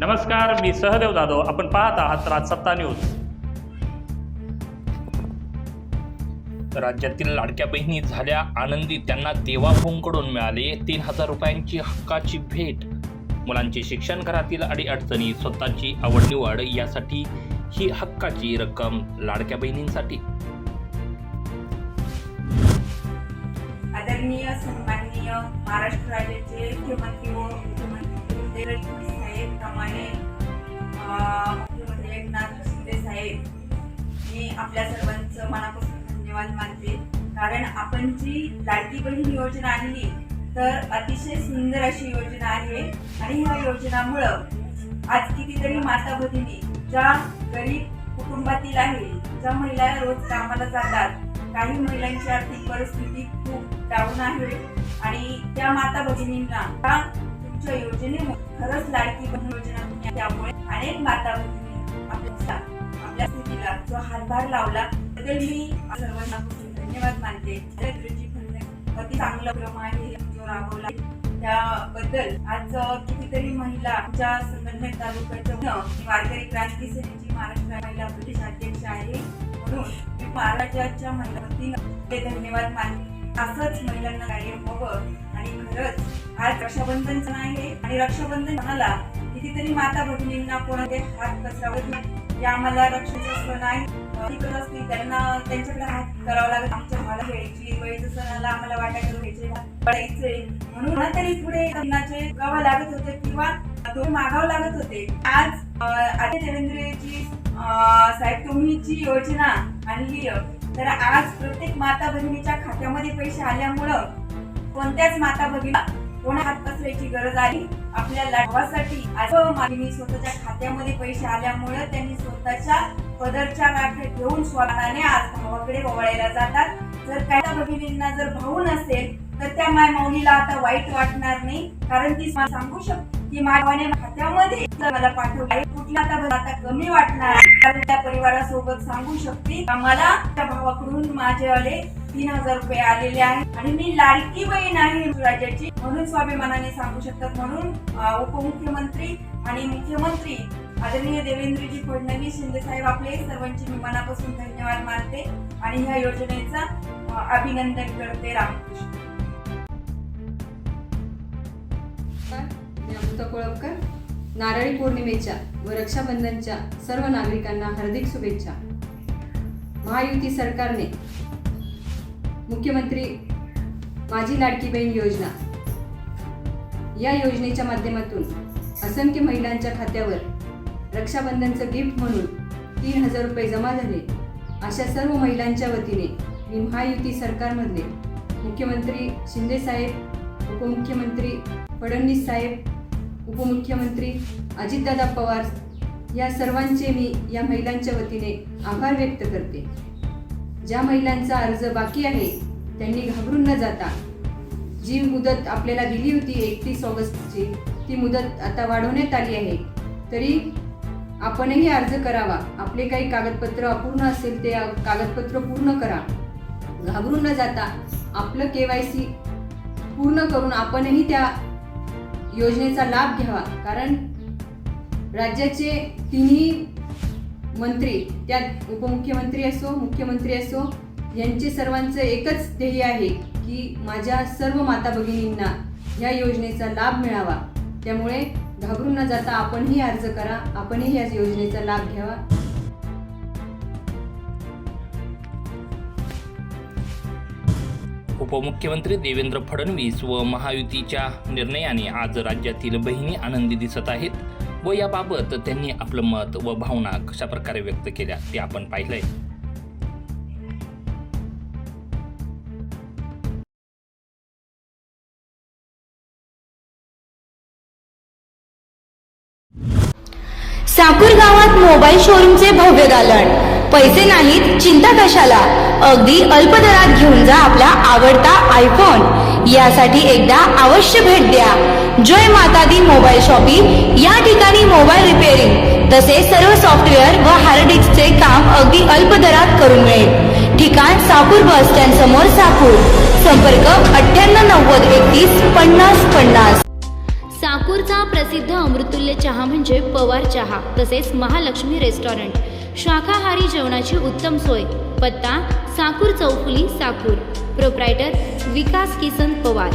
नमस्कार मी सहदेव जाधव. आपण पाहत आहात राजसत्ता न्यूज. राज्यातील लाडक्या बहिणी झाल्या आनंदी त्यांना देवाभूंकडून मिळाले तीन हजार रुपयांची हक्काची भेट. मुलांचे शिक्षण घरातील अडीअडचणी स्वतःची आवड निवड यासाठी ही हक्काची रक्कम लाडक्या बहिणींसाठी. आदरणीय सन्माननीय महाराष्ट्र राज्याचे मुख्यमंत्री व मुख्यमंत्री प्रमाणे मुख्यमंत्री एकनाथ शिंदे साहेब मी आपल्या सर्वांचं मनापासून धन्यवाद मानते. कारण आपण जी लाडकी बहीण योजना आणली तर अतिशय सुंदर अशी योजना आहे. आणि ह्या योजनामुळं आज कितीतरी माता भगिनी ज्या गरीब कुटुंबातील आहे ज्या महिला रोज कामाला जातात काही महिलांची आर्थिक परिस्थिती खूप डाऊन आहे. आणि त्या माता भगिनींना योजनेमुळे खरंच लाडकी बहीण योजना त्यामुळे अनेक माता भगिनी आपल्या आपल्या स्थितीला जो हातभार लावला त्याबद्दल मी सर्वांना धन्यवाद मानते. दरिद्रची फंड अति चांगला उपक्रम आहे जो राबवला त्याबद्दल आज कितीतरी महिला आमच्या संगमनेर तालुक्याच्या वारकरी क्रांती सेनेची महाराष्ट्र महिला प्रदेश अध्यक्ष आहे. म्हणून मी महाराष्ट्राच्या महिला धन्यवाद मानते. असंच महिलांना कार्य व्हावं आणि खरंच आज रक्षाबंधन सण आहे. आणि रक्षाबंधन सणाला कितीतरी माता भगिनींना कोणाचे हात पसरावत नाही या आम्हाला रक्षाचा सण आहे तिकडे असतील त्यांना त्यांच्याकडे हात करावा लागत आमच्या मला घ्यायची वयाच्या सणाला आम्हाला वाटायचं घ्यायचे पडायचे म्हणून तरी पुढे लग्नाचे गावा लागत होते किंवा तो मागावं लागत होते. आज अं, देवेंद्रजी अं, साहेब तुम्ही जी योजना आणली तर आज प्रत्येक माता भगिनीच्या खात्यामध्ये पैसे आल्यामुळं कोणत्याच माता भगिनी पैशाची गरज आली आपल्या लाभासाठी मागणी स्वतःच्या खात्यामध्ये पैसे आल्यामुळे त्यांनी स्वतःच्या पदरच्या गाठ्या घेऊन स्वतःने आज भावाकडे वळायला जातात. जर काही भगिनींना जर भाऊ नसेल तर त्या माय माऊलीला आता वाईट वाटणार नाही. कारण ती सांगू शकते की मायवाने खात्यामध्ये मला पाठवलं कुठला आता आता कमी वाटणार. कारण त्या परिवारासोबत सांगू शकते मला त्या भावाकडून माझे आले तीन हजार रुपये आलेले आहेत. आणि मी लाडकी बहीण आहे राज्याची म्हणून स्वाभिमानाने सांगू शकतात. म्हणून उपमुख्यमंत्री आणि मुख्यमंत्री आदरणीय देवेंद्रजी फडणवीस शिंदे साहेब आपले सर्वांचे मी मनापासून धन्यवाद मानते आणि ह्या योजनेचा अभिनंदन करते रामकृष्ण. कोळपकर. नारळी पौर्णिमेच्या व रक्षाबंधनच्या सर्व नागरिकांना हार्दिक शुभेच्छा. महायुती सरकारने मुख्यमंत्री माझी लाडकी बहीण योजना. या योजनेच्या माध्यमातून असंख्य महिलांच्या खात्यावर रक्षाबंधनचं गिफ्ट म्हणून तीन हजार रुपये जमा झाले. अशा सर्व महिलांच्या वतीने मी महायुती सरकारमधले मुख्यमंत्री शिंदे साहेब उपमुख्यमंत्री फडणवीस साहेब उपमुख्यमंत्री अजितदादा पवार या सर्वांचे मी या महिलांच्या वतीने आभार व्यक्त करते. ज्या महिलांचा अर्ज बाकी आहे त्यांनी घाबरून न जाता जी मुदत आपल्याला दिली होती एकतीस ऑगस्टची ती मुदत आता वाढवण्यात आली आहे. तरी आपणही अर्ज करावा. आपले काही कागदपत्र अपूर्ण असेल ते कागदपत्र पूर्ण करा. घाबरून न जाता आपलं के वाय सी पूर्ण करून आपणही त्या योजनेचा लाभ घ्यावा. कारण राज्याचे तिन्ही मंत्री त्यात उपमुख्यमंत्री असो मुख्यमंत्री असो यांचे सर्वांचं एकच ध्येय आहे की माझ्या सर्व माता भगिनींना या योजनेचा लाभ मिळावा. त्यामुळे घाबरून न जाता आपणही अर्ज करा आपणही या योजनेचा लाभ घ्यावा. उपमुख्यमंत्री देवेंद्र फडणवीस व महायुतीच्या निर्णयाने आज राज्यातील बहिणी आनंदी दिसत आहेत. व याबाबत त्यांनी आपलं मत व भावना कशा प्रकारे व्यक्त केल्या ते आपण पाहिलंय. साकूर गावात मोबाईल शोरूमचे भव्य दालन पैसे नाहीत चिंता कशाला? अगदी अल्प दरात घेऊन जा आपला आवडता आयफोन यासाठी एकदा अवश्य भेट द्या. जय माता दी मोबाईल शॉपिंग। या ठिकाणी मोबाईल रिपेअरिंग तसेच सर्व सॉफ्टवेअर व हार्ड डिस्कचे काम अगदी अल्प दरात करून मिळेल. ठिकाण साकूर बस स्टँड समोर साकूर. संपर्क अठ्ठ्याण्णव नव्वद एकतीस पन्नास पन्नास. साकूरचा प्रसिद्ध अमृतुल्य चहा म्हणजे पवार चहा तसेच महालक्ष्मी रेस्टॉरंट. शाकाहारी जेवणाची उत्तम सोय. पत्ता साकूर चौफुली साकूर. प्रोप्रायटर विकास किसन पवार.